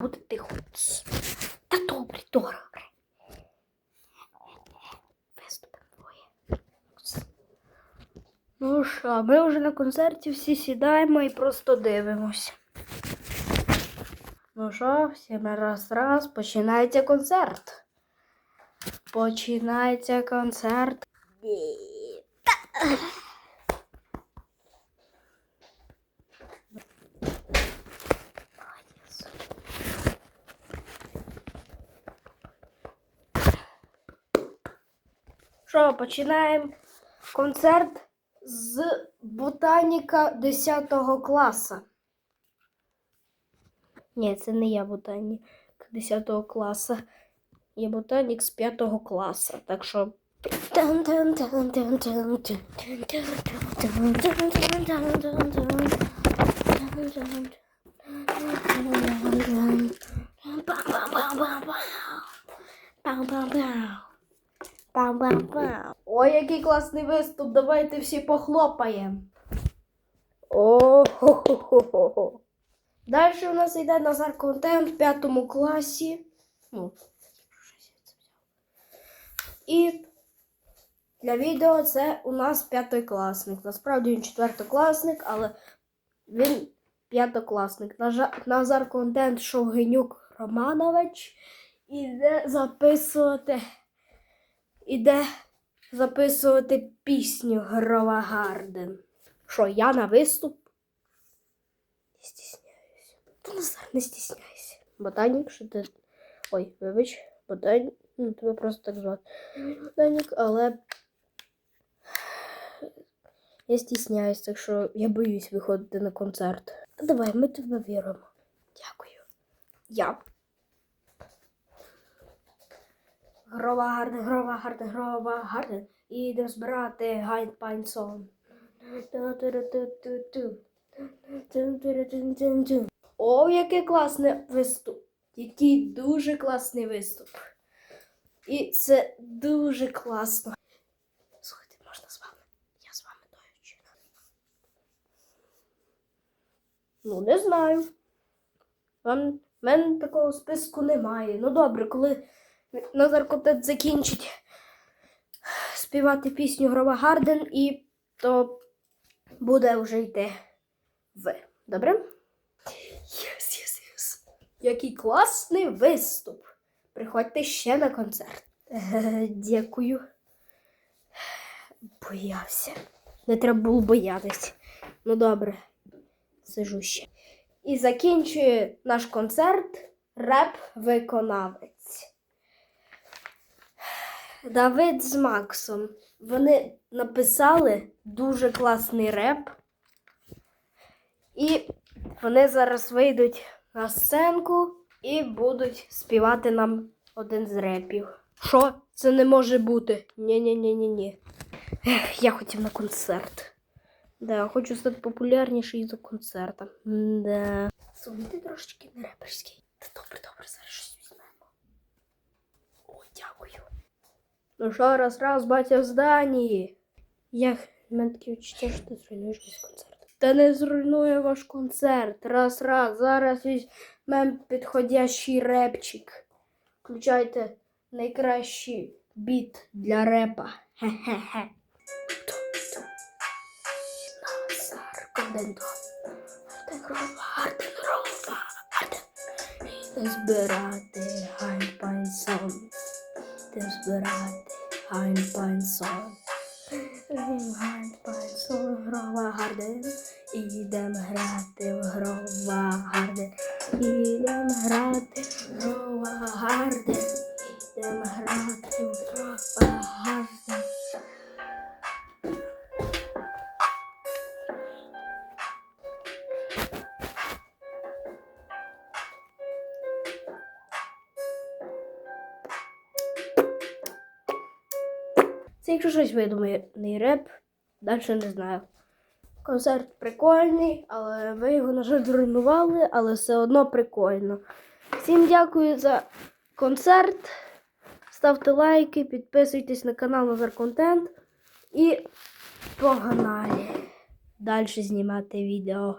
Бути тихо. Та добре, добре. Виступи двоє. Ну що, ми вже на концерті всі сідаємо і просто дивимося. Ну що, всі ми раз раз починається концерт. Починається концерт. Що, починаємо концерт з ботаніка 10 класу. Ні, це не я ботанік 10 класу. Я ботанік з 5 класу. Так що. Ой, який класний виступ. Давайте всі похлопаємо. О-хо-хо-хо-хо. Далі у нас йде Назар Контент в п'ятому класі. Ну, і для відео це у нас п'ятокласник. Насправді він четвертокласник, але він п'ятокласник. Назар Контент Шовгенюк Романович іде записувати. Іде записувати пісню Грова Гарден. Що, я на виступ? Не стісняюся. Та Назар, не стісняйся. Ботанік, що ти. Ой, вибач, ботанік. Ну, тебе просто так звати. Ботанік, але. Я стісняюсь, так що я боюсь виходити на концерт. Давай, ми тебе віримо. Дякую. Я. Грова гарден, грова гарден, грова гарден. Ідемо збирати гайд пансон. О, який класний виступ. Який дуже класний виступ. І це дуже класно. Слухайте, можна з вами? Я з вами доючи. Ну, не знаю. Вам, в мене такого списку немає. Ну добре, коли Назар Котет закінчить співати пісню Грова Гарден, і то буде вже йти ви. Добре? Єс, єс, єс. Який класний виступ. Приходьте ще на концерт. Дякую. Боявся. Не треба було боятись. Ну добре, сижу ще. І закінчує наш концерт реп-виконавець. Давид з Максом. Вони написали дуже класний реп. І вони зараз вийдуть на сценку і будуть співати нам один з репів. Що? Це не може бути. Ні-ні-ні-ні-ні. Ех, Я хотів на концерт. Да, хочу стати популярніший за концертом. Да. Слухай, трошечки не реперський. Та добре, добре, зараз щось візьмемо. О, дякую. Ну що, раз, раз, батя в зданні. Я мене таке що ти зруйнуєш весь концерт. Та не зруйнує ваш концерт. Раз, раз. Зараз візьмем підходящий репчик. Включайте найкращий біт для репа. Хе-хе-хе. Збирати гайпайсон. Іде збирати гайпайсон. Гайпайсон, Грова Гарден. Ідем грати в Грова Гарден. Ідем грати в Грова Гарден. Ідем грати в Грова Це якщо щось видуманий реп, далі не знаю. Концерт прикольний, але ви його, на жаль, зруйнували, але все одно прикольно. Всім дякую за концерт. Ставте лайки, підписуйтесь на канал Назар Контент і погнали далі знімати відео.